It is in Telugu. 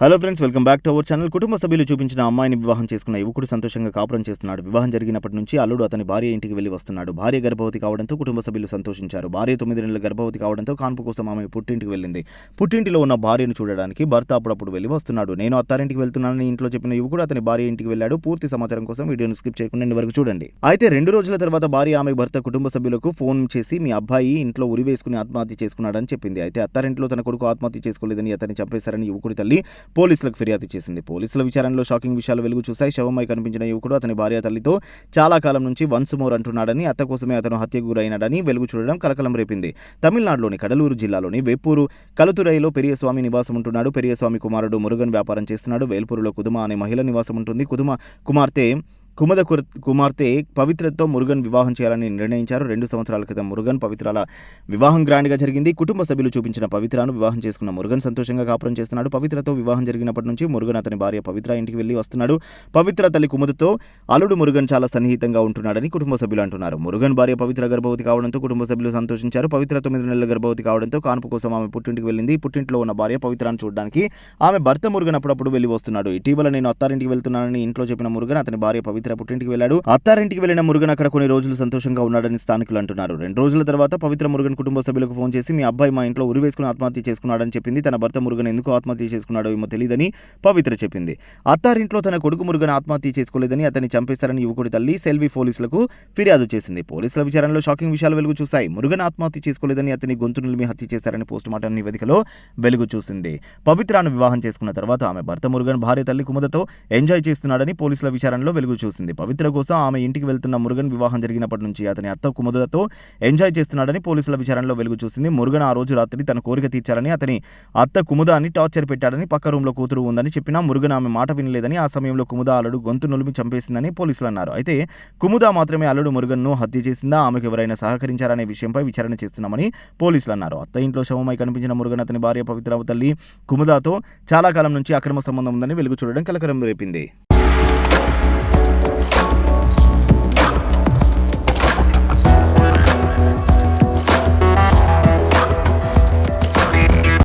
Hello friends welcome back to our channel కుటుంబ సభ్యులు చూపించిన అమ్మాయిని వివాహం చేసుకున్న యువకుడు సంతోషంగా కాపురం చేస్తున్నాడు. వివాహం జరిగినప్పటి నుంచి అల్లుడు అతని భార్య ఇంటికి వెళ్ళి వస్తున్నాడు. భార్య గర్భవతి కావడంతో కుటుంబ సభ్యులు సంతోషించారు. భార్య తొమ్మిది నెలల గర్భవతి కావడంతో కాన్పు కోసం ఆమె పుట్టింటికి వెళ్ళింది. పుట్టింటిలో ఉన్న భార్యను చూడడానికి భర్త అప్పుడప్పుడు వెళ్ళి వస్తున్నాడు. నేను అత్తారింటికి వెళ్తున్నానని ఇంట్లో చెప్పిన యువకుడు అతని భార్య ఇంటికి వెళ్ళాడు. పూర్తి సమాచారం కోసం వీడియోను స్కిప్ చేయకుండా వరకు చూడండి. అయితే రెండు రోజుల తర్వాత భార్య ఆమె భర్త కుటుంబ సభ్యులకు ఫోన్ చేసి మీ అబ్బాయి ఇంట్లో ఉరి వేసుకుని ఆత్మహత్య చేసుకున్నాడని చెప్పింది. అయితే అత్తారింట్లో తన కొడుకు ఆత్మహత్య చేసుకోలేదని అతన్ని చంపేశారని యువకుడి తల్లి పోలీసులకు ఫిర్యాదు చేసింది. పోలీసుల విచారణలో షాకింగ్ విషయాలు వెలుగు చూశాయి. శవమై కనిపించిన యువకుడు అతని భార్య తల్లితో చాలా కాలం నుంచి వన్స్ మోర్ అంటున్నాడని అత్త కోసమే అతను హత్యకు గురైనాడని వెలుగు చూడడం కలకలం రేపింది. తమిళనాడులోని కడలూరు జిల్లాలోని వేపూరు కలుతురైలో పెరియస్వామి నివాసం ఉంటున్నాడు. పెరియస్వామి కుమారుడు మురుగన్ వ్యాపారం చేస్తున్నాడు. వేల్పూరులో కుదుమ అనే మహిళ నివాసం ఉంటుంది. కుదుమ కుమార్తె కుమద కుర్- కుమార్తె పవిత్రతో మురుగన్ వివాహం చేయాలని నిర్ణయించారు. రెండు సంవత్సరాల క్రితం మురుగన్ పవిత్రాల వివాహం గ్రాండ్గా జరిగింది. కుటుంబ సభ్యులు చూపించిన పవిత్రను వివాహం చేసుకున్న మురుగన్ సంతోషంగా కాపురం చేస్తున్నాడు. పవిత్రతో వివాహం జరిగినప్పటి నుంచి మురుగన్ అతని భార్య పవిత్ర ఇంటికి వెళ్ళి వస్తున్నాడు. పవిత్ర తల్లి కుముదతో అల్లుడు మురుగన్ చాలా సన్నిహితంగా ఉంటున్నాడని కుటుంబ సభ్యులు అంటున్నారు. మురుగన్ భార్య పవిత్ర గర్భవతి కావడంతో కుటుంబ సభ్యులు సంతోషించారు. పవిత్ర తొమ్మిది నెలల గర్భవతి కావడంతో కాన్పు కోసం ఆమె పుట్టింటికి వెళ్ళింది. పుట్టింట్లో ఉన్న భార్య పవిత్రాన్ని చూడడానికి ఆమె భర్త మురుగన్ అప్పుడప్పుడు వెళ్ళి వస్తున్నాడు. ఇటీవల నేను అత్తారింటికి వెళ్తున్నానని ఇంట్లో చెప్పిన మురుగన్ అతని భార్య పవిత్ర పుట్టింటికి వెళ్ళాడు. అత్తారింటికి వెళ్ళిన మురుగన్ అక్కడ కొన్ని రోజులు సంతోషంగా ఉన్నాడని స్థానికులు అంటున్నారు. రెండు రోజుల తర్వాత పవిత్ర మురుగన్ కుటుంబ సభ్యులకు ఫోన్ చేసి మీ అబ్బాయి మా ఇంట్లో ఉరి వేసుకుని ఆత్మహత్య చేసుకున్నాడని చెప్పింది. తన భర్త మురుగన్ ఎందుకు ఆత్మహత్య చేసుకున్నాడో ఏమో తెలియదని పవిత్ర చెప్పింది. అత్తారింట్లో తన కొడుకు మురుగన్ ఆత్మహత్య చేసుకోలేదని అతన్ని చంపేశారని యువకుడి తల్లి సెల్వి పోలీసులకు ఫిర్యాదు చేసింది. పోలీసుల విచారణలో షాకింగ్ విషయాలు వెలుగు చూశాయి. మురుగన్ ఆత్మహత్య చేసుకోలేదని అతని గొంతు నిలిమి హత్య చేశారని పోస్టుమార్టం నివేదికలో వెలుగు చూసింది. పవిత్రాను వివాహం చేసుకున్న తర్వాత ఆమె భర్త మురుగన్ భార్య తల్లి కుముదతో ఎంజాయ్ చేస్తున్నాడని పోలీసుల విచారణలో వెలుగు చూసింది పవిత్ర కోసం ఆమె ఇంటికి వెళ్తున్న మురుగన్ వివాహం జరిగినప్పటి నుంచి అతని అత్త కుముదతో ఎంజాయ్ చేస్తున్నాడని పోలీసుల విచారణలో వెలుగు చూసింది. మురుగన్ ఆ రోజు రాత్రి తన కోరిక తీర్చాలని అతని అత్త కుముదాన్ని టార్చర్ పెట్టాడని పక్క రూమ్లో కూతురు ఉందని చెప్పినా మురుగన్ ఆమె మాట వినలేదని ఆ సమయంలో కుముద అల్లుడు గొంతు నులిమి చంపేసిందని పోలీసులు అన్నారు. అయితే కుముద మాత్రమే అల్లుడు మురుగన్ను హత్య చేసిందా? ఆమెకు ఎవరైనా సహకరించారనే విషయంపై విచారణ చేస్తున్నామని పోలీసులు అన్నారు. అత్త ఇంట్లో శవమై కనిపించిన మురుగన్ అతని భార్య పవిత్ర తల్లి కుముదాతో చాలా కాలం నుంచి అక్రమ సంబంధం ఉందని వెలుగు చూడడం కలకరం రేపింది.